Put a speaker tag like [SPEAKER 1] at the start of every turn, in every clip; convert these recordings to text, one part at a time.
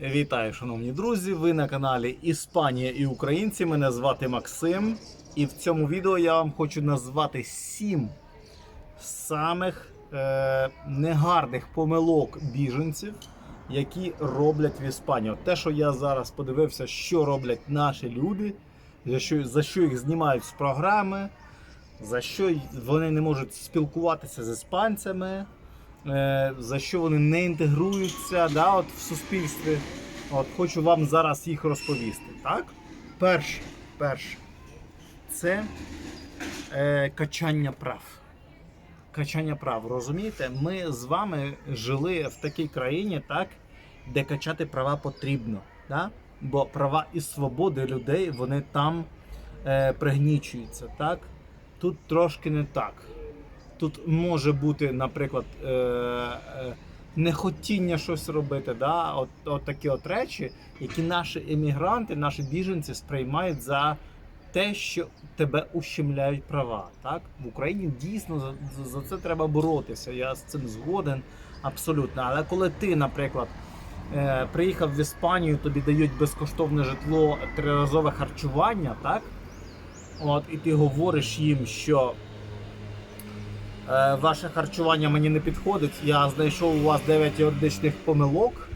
[SPEAKER 1] Вітаю, шановні друзі! Ви на каналі Іспанія і Українці. Мене звати Максим. І в цьому відео я вам хочу назвати сім самих е, негарних помилок біженців, які роблять в Іспанії. От те, що я зараз подивився, що роблять наші люди, за що, за що їх знімають з програми, за що вони не можуть спілкуватися з іспанцями за що вони не інтегруються да, от, в суспільстві. От, хочу вам зараз їх розповісти. Так? Перше, перше це е, качання прав. Качання прав, розумієте? Ми з вами жили в такій країні, так, де качати права потрібно. Да? Бо права і свободи людей вони там е, пригнічуються. Так? Тут трошки не так. Тут може бути, наприклад, е, е, нехотіння щось робити, да? от, от такі от речі, які наші емігранти, наші біженці сприймають за те, що тебе ущемляють права. Так? В Україні дійсно за, за це треба боротися. Я з цим згоден абсолютно. Але коли ти, наприклад, е, приїхав в Іспанію, тобі дають безкоштовне житло, триразове харчування, так? От, і ти говориш їм, що Ваше харчування мені не підходить. Я знайшов у вас 9 юридичних помилок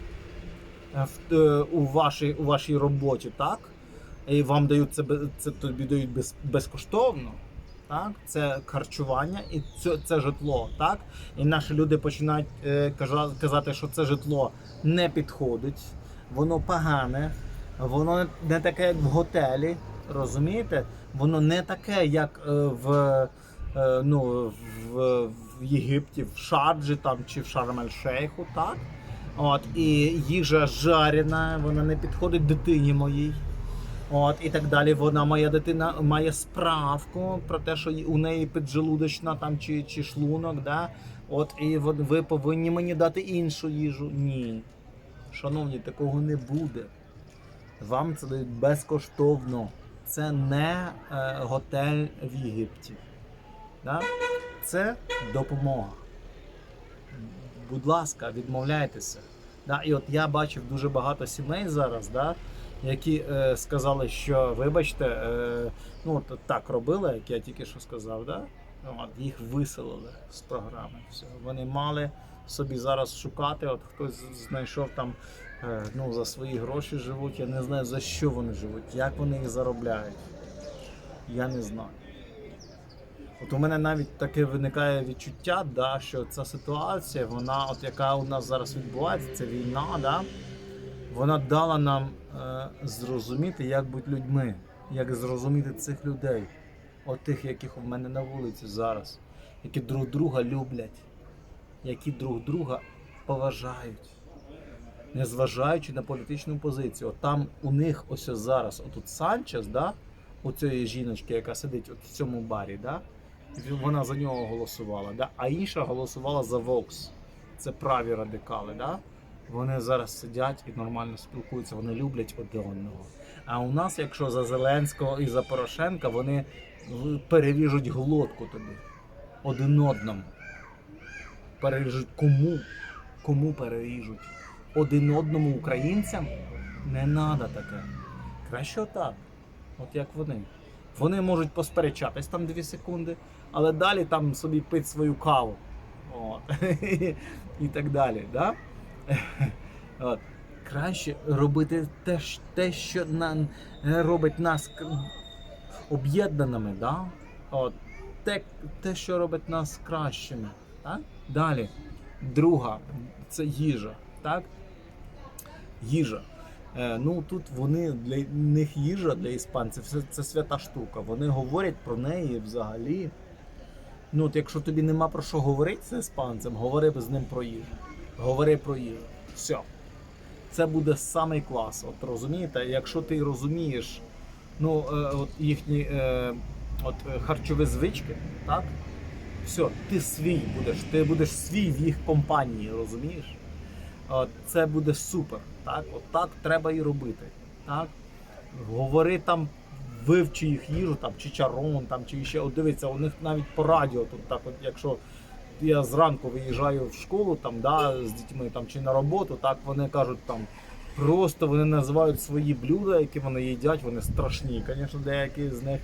[SPEAKER 1] е, е, у вашій, у вашій роботі, так? І вам дають це, це тобі дають без, безкоштовно. Так? Це харчування і це, це житло. Так? І наші люди починають е, казати, що це житло не підходить, воно погане, воно не таке, як в готелі. Розумієте? Воно не таке, як е, в е, ну, в, в Єгипті, в Шарджі там, чи в Шарм-ель-Шейху, так? От, і їжа жарена, вона не підходить дитині моїй. От, і так далі. Вона, моя дитина, має справку про те, що у неї піджелудочна там чи, чи шлунок. Да? От, і ви повинні мені дати іншу їжу. Ні. Шановні, такого не буде. Вам це дають безкоштовно. Це не е, готель в Єгипті. Да? Це допомога. Будь ласка, відмовляйтеся. Да? І от я бачив дуже багато сімей зараз, да? які е, сказали, що вибачте, е, ну от так робили, як я тільки що сказав, да? от, їх виселили з програми. Все. Вони мали собі зараз шукати, от хтось знайшов там е, ну, за свої гроші живуть. Я не знаю за що вони живуть, як вони їх заробляють. Я не знаю. От у мене навіть таке виникає відчуття, да, що ця ситуація, вона, от яка у нас зараз відбувається, це війна, да, вона дала нам е, зрозуміти, як бути людьми, як зрозуміти цих людей, от тих, яких у мене на вулиці зараз, які друг друга люблять, які друг друга поважають, незважаючи на політичну позицію. От там у них ось зараз, отут Санчес, да, у цієї жіночки, яка сидить от в цьому барі, да, вона за нього голосувала, да? а інша голосувала за Вокс. Це праві радикали. Да? Вони зараз сидять і нормально спілкуються, вони люблять один одного. А у нас, якщо за Зеленського і за Порошенка, вони переріжуть глотку тобі один одному. Переріжуть кому? Кому переріжуть? Один одному українцям? Не треба таке. Краще отак. От як вони. Вони можуть посперечатись там 2 секунди, але далі там собі пить свою каву. От. І так далі. Да? От. Краще робити те, те що на, робить нас об'єднаними. Да? От. Те, те, що робить нас кращими. Так? Далі. Друга це їжа. Так? Їжа. Е, ну тут вони для них їжа для іспанців це, це свята штука. Вони говорять про неї взагалі. Ну, от якщо тобі нема про що говорити з іспанцем, говори з ним про їжу. Говори про їжу. Все. Це буде самий клас. От розумієте, якщо ти розумієш ну, е, от їхні е, от, е, харчові звички, так? Все, ти свій будеш, ти будеш свій в їх компанії, розумієш? От, це буде супер. Так? От так треба і робити. Так? Говори там, вивчи їх їжу, там, чи чарон, там, чи ще. От дивіться, у них навіть по радіо, тут так, от, якщо я зранку виїжджаю в школу там, да, з дітьми там, чи на роботу, так вони кажуть там. Просто вони називають свої блюда, які вони їдять, вони страшні, звісно, деякі з них.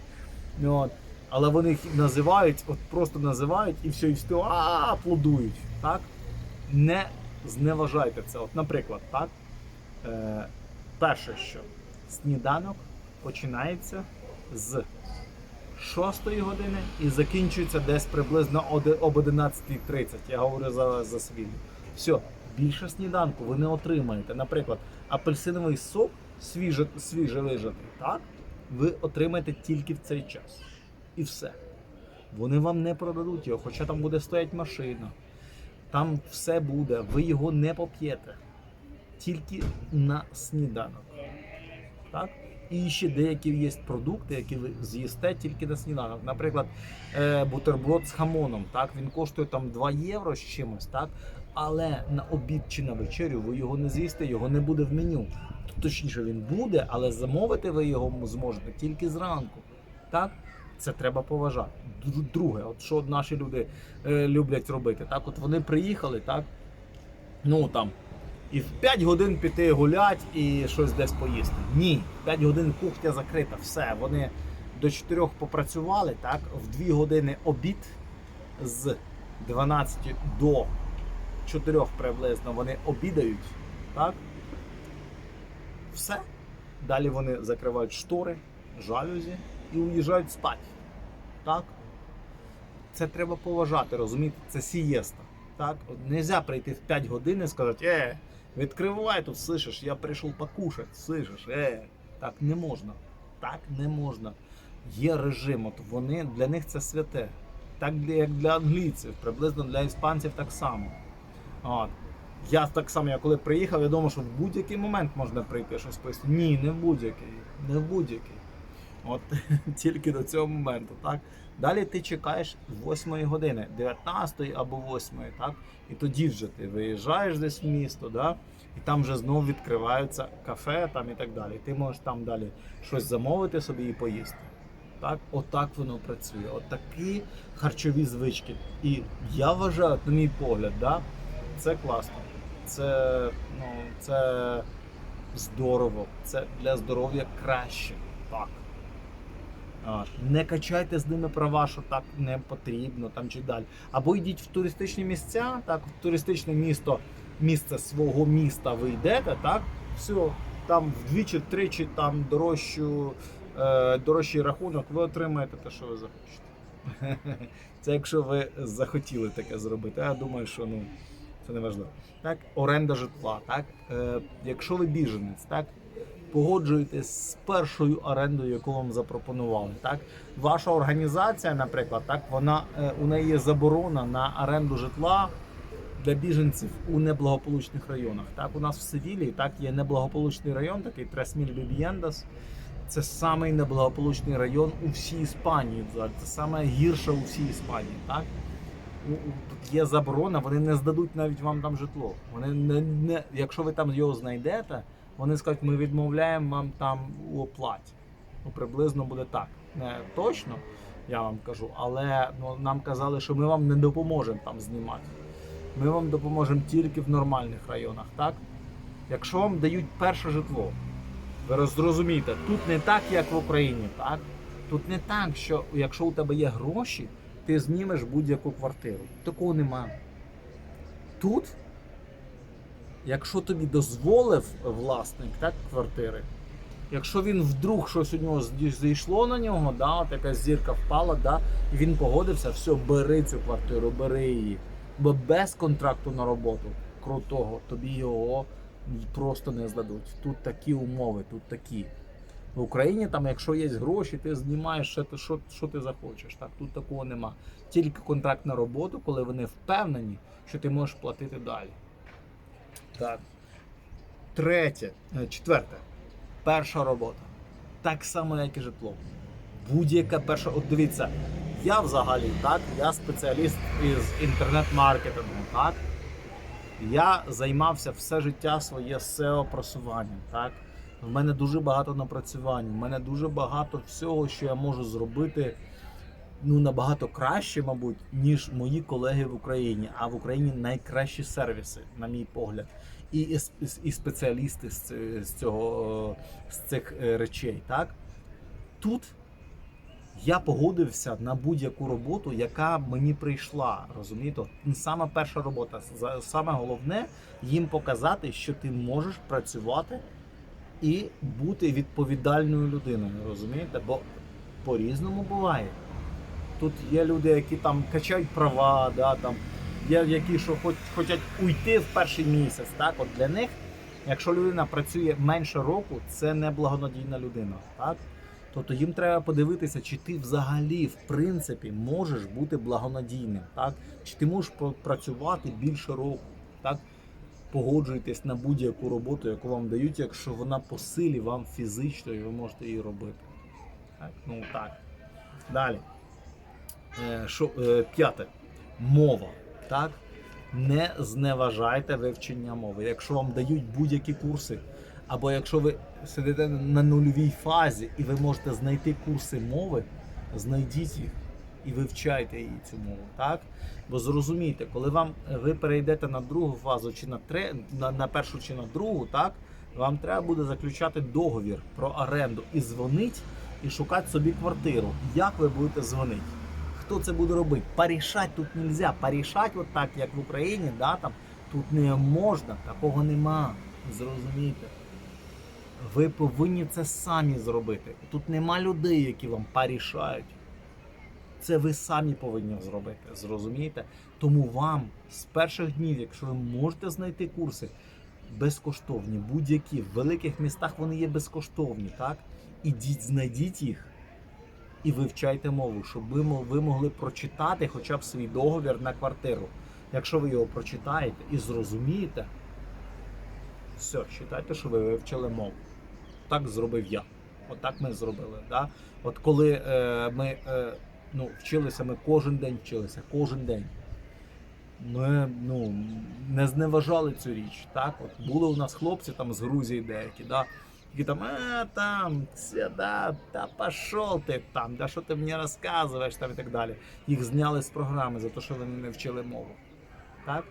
[SPEAKER 1] Ну, От. Але вони їх називають, от просто називають і все, і все а, аплодують. Так? Не зневажайте це. От, наприклад, так? Е, перше, що сніданок починається з 6 години і закінчується десь приблизно об 11.30. Я говорю за, за свій. Все, більше сніданку ви не отримаєте. Наприклад, апельсиновий сок свіже, свіже так? Ви отримаєте тільки в цей час. І все. Вони вам не продадуть його, хоча там буде стояти машина. Там все буде, ви його не поп'єте. Тільки на сніданок. Так? І ще деякі є продукти, які ви з'їсте тільки на сніданок. Наприклад, е, бутерброд з хамоном. Так? Він коштує там 2 євро з чимось, так? але на обід чи на вечерю ви його не з'їсте, його не буде в меню. Точніше, він буде, але замовити ви його зможете тільки зранку. Так? Це треба поважати. Друге, от що наші люди е, люблять робити. Так, от вони приїхали, так, ну там, і в 5 годин піти гулять і щось десь поїсти. Ні, 5 годин кухня закрита, все. Вони до 4 попрацювали, так, в 2 години обід з 12 до 4 приблизно вони обідають, так. Все. Далі вони закривають штори, жалюзі і уїжджають спати. Так? Це треба поважати, розумієте? Це сієста. Так? Нельзя прийти в 5 годин і сказати, е, відкривай тут, слышиш, я прийшов покушати, слышиш, е. Так не можна. Так не можна. Є режим, от вони для них це святе. Так як для англійців, приблизно для іспанців так само. От. Я так само, я коли приїхав, я думав, що в будь-який момент можна прийти щось поїсти. Ні, не в будь-який. Не в будь-який. От тільки до цього моменту, так? Далі ти чекаєш 8 години, 19 або 8, так? І тоді вже ти виїжджаєш десь в місто, да? і там вже знову відкриваються кафе там і так далі. Ти можеш там далі щось замовити собі і поїсти. Так, отак воно працює. От харчові звички. І я вважаю, на мій погляд, да, це класно. Це, ну, це здорово. Це для здоров'я краще. Так. Не качайте з ними права, що так не потрібно там чи далі. Або йдіть в туристичні місця, так, в туристичне місто, місце свого міста ви йдете, так, все, там вдвічі-тричі там дорожчу, е, дорожчий рахунок, ви отримаєте те, що ви захочете. Це якщо ви захотіли таке зробити. Я думаю, що ну, це не важливо. Так, оренда житла, так, е, якщо ви біженець, так, погоджуєтесь з першою орендою, яку вам запропонували. Так, ваша організація, наприклад, так вона е, у неї є заборона на оренду житла для біженців у неблагополучних районах. Так, у нас в Севілії так є неблагополучний район, такий Тресміль Бібієндас. Це самий неблагополучний район у всій Іспанії. Це саме гірше у всій Іспанії. Так? Тут є заборона, вони не здадуть навіть вам там житло. Вони не, не, якщо ви там його знайдете, вони скажуть, ми відмовляємо вам там у оплаті. Ну, приблизно буде так. Не точно, я вам кажу, але ну, нам казали, що ми вам не допоможемо там знімати. Ми вам допоможемо тільки в нормальних районах, так? Якщо вам дають перше житло, ви роз- зрозумієте, тут не так, як в Україні, так? Тут не так, що якщо у тебе є гроші, ти знімеш будь-яку квартиру. Такого нема. Тут, якщо тобі дозволив власник так, квартири, якщо він вдруг щось у нього зійшло на нього, да, от якась зірка впала, да, і він погодився, все, бери цю квартиру, бери її. Бо без контракту на роботу крутого тобі його просто не здадуть. Тут такі умови, тут такі. В Україні, там, якщо є гроші, ти знімаєш що ти, що, що ти захочеш. Так, тут такого нема. Тільки контракт на роботу, коли вони впевнені, що ти можеш платити далі. Так. Третє, е, четверте. Перша робота. Так само, як і житло. Будь-яка перша. От дивіться, я взагалі так, я спеціаліст із інтернет-маркетингу, так. Я займався все життя своє SEO просуванням. Так? В мене дуже багато напрацювань, в мене дуже багато всього, що я можу зробити ну, набагато краще, мабуть, ніж мої колеги в Україні. А в Україні найкращі сервіси, на мій погляд. і, і, спеціалісти з, цього з цих е, речей. Так? Тут я погодився на будь-яку роботу, яка мені прийшла. Розумієте? Саме перша робота. Саме головне їм показати, що ти можеш працювати і бути відповідальною людиною. Розумієте? Бо по-різному буває. Тут є люди, які там качають права, да, там, є які, що хоч, хочуть уйти в перший місяць. Так? От для них, якщо людина працює менше року, це не благонадійна людина. Так? Тобто їм треба подивитися, чи ти взагалі, в принципі, можеш бути благонадійним, так? чи ти можеш працювати більше року. Так? Погоджуйтесь на будь-яку роботу, яку вам дають, якщо вона по силі вам фізично і ви можете її робити. Так? Ну так. Далі. Е, Що, е, п'яте. Мова. Так? Не зневажайте вивчення мови. Якщо вам дають будь-які курси, або якщо ви сидите на нульовій фазі і ви можете знайти курси мови, знайдіть їх і вивчайте її цю мову. Так? Бо зрозумійте, коли вам ви перейдете на другу фазу чи на, тре, на, на першу чи на другу, так? вам треба буде заключати договір про оренду і дзвонить і шукати собі квартиру. Як ви будете дзвонити? Хто це буде робити? Порішати тут не можна. Порішати от так, як в Україні, да, там, тут не можна, такого нема. Зрозумійте. Ви повинні це самі зробити. Тут нема людей, які вам порішають. Це ви самі повинні зробити. Зрозумієте? Тому вам з перших днів, якщо ви можете знайти курси безкоштовні, будь-які в великих містах вони є безкоштовні, так? Ідіть, знайдіть їх і вивчайте мову, щоб ви, могли прочитати хоча б свій договір на квартиру. Якщо ви його прочитаєте і зрозумієте, все, вважайте, що ви вивчили мову. Так зробив я. Отак ми зробили. Да? От коли е, ми е, ну, вчилися, ми кожен день вчилися, кожен день. Ми ну, не зневажали цю річ. Так? От були у нас хлопці там з Грузії деякі, да? Які там, а, там, все, да, та пошел ти там, да що ти мені розказуєш там і так далі. Їх зняли з програми за те, що вони не вчили мову. Так?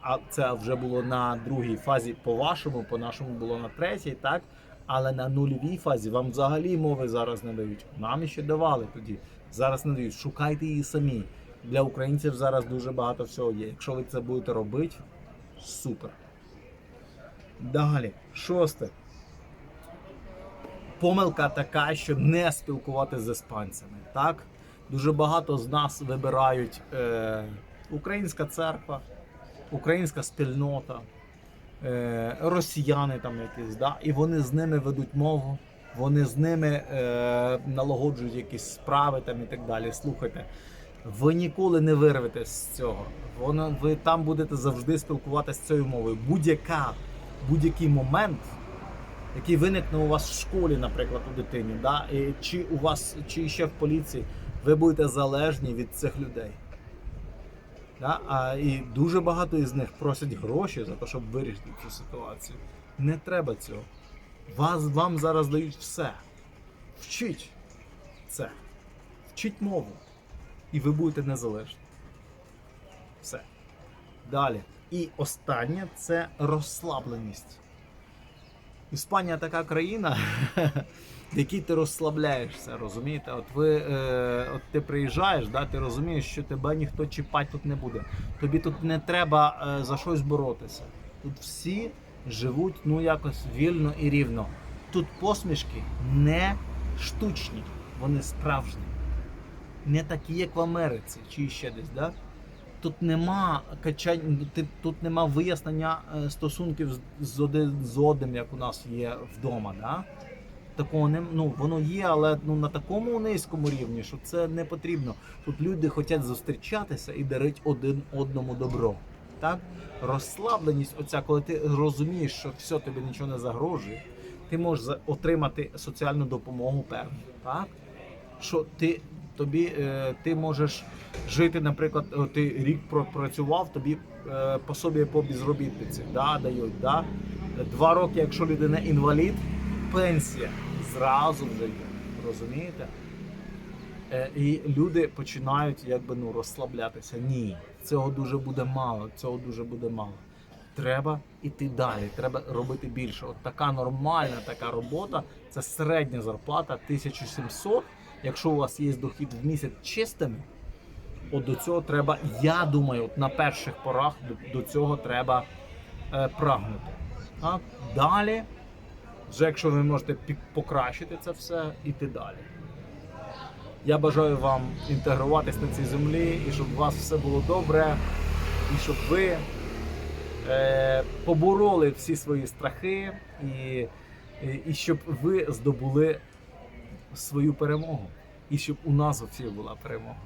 [SPEAKER 1] А це вже було на другій фазі по-вашому, по-нашому було на третій, так? Але на нульовій фазі вам взагалі мови зараз не дають. Нам ще давали тоді. Зараз не дають. Шукайте її самі. Для українців зараз дуже багато всього є. Якщо ви це будете робити, супер. Далі, шосте. Помилка така, що не спілкуватися з іспанцями. Так? Дуже багато з нас вибирають е, українська церква, українська спільнота, е, росіяни там якісь, да? і вони з ними ведуть мову, вони з ними е, налагоджують якісь справи там і так далі. Слухайте, ви ніколи не вирветесь з цього. Воно, ви там будете завжди спілкуватися цією мовою. Будь-яка, будь-який момент, який виникне у вас в школі, наприклад, у дитині, да? і, чи у вас, чи ще в поліції, ви будете залежні від цих людей. Да? А, і дуже багато із них просять гроші за те, щоб вирішити цю ситуацію. Не треба цього. Вас, вам зараз дають все. Вчіть це. Вчіть мову. І ви будете незалежні. Все. Далі. І останнє це розслабленість. Іспанія така країна, в якій ти розслабляєшся, розумієте? От ви е, от ти приїжджаєш, да, ти розумієш, що тебе ніхто чіпати тут не буде. Тобі тут не треба е, за щось боротися. Тут всі живуть ну якось вільно і рівно. Тут посмішки не штучні, вони справжні. Не такі, як в Америці, чи ще десь, да? Тут нема качань, тут нема вияснення е, стосунків з- один з одним, як у нас є вдома. Да? Такого не ну воно є, але ну на такому низькому рівні, що це не потрібно. Тут люди хочуть зустрічатися і дарити один одному добро. Так? Розслабленість, оця, коли ти розумієш, що все тобі нічого не загрожує, ти можеш отримати соціальну допомогу певну. Так? Що ти тобі е, ти можеш жити, наприклад, ти рік пропрацював, тобі е, пособі по безробітниці да, дають. Да? Два роки, якщо людина інвалід, пенсія зразу вже є. Розумієте? Е, і люди починають якби ну розслаблятися. Ні, цього дуже буде мало. Цього дуже буде мало. треба йти далі, треба робити більше. От така нормальна така робота, це середня зарплата 1700. Якщо у вас є дохід в місяць чистими, от до цього треба, я думаю, от на перших порах до, до цього треба е, прагнути. Так? Далі, вже якщо ви можете покращити це все, іти далі. Я бажаю вам інтегруватись на цій землі і щоб у вас все було добре, і щоб ви е, побороли всі свої страхи, і, і, і щоб ви здобули свою перемогу. І щоб у нас у всіх була перемога.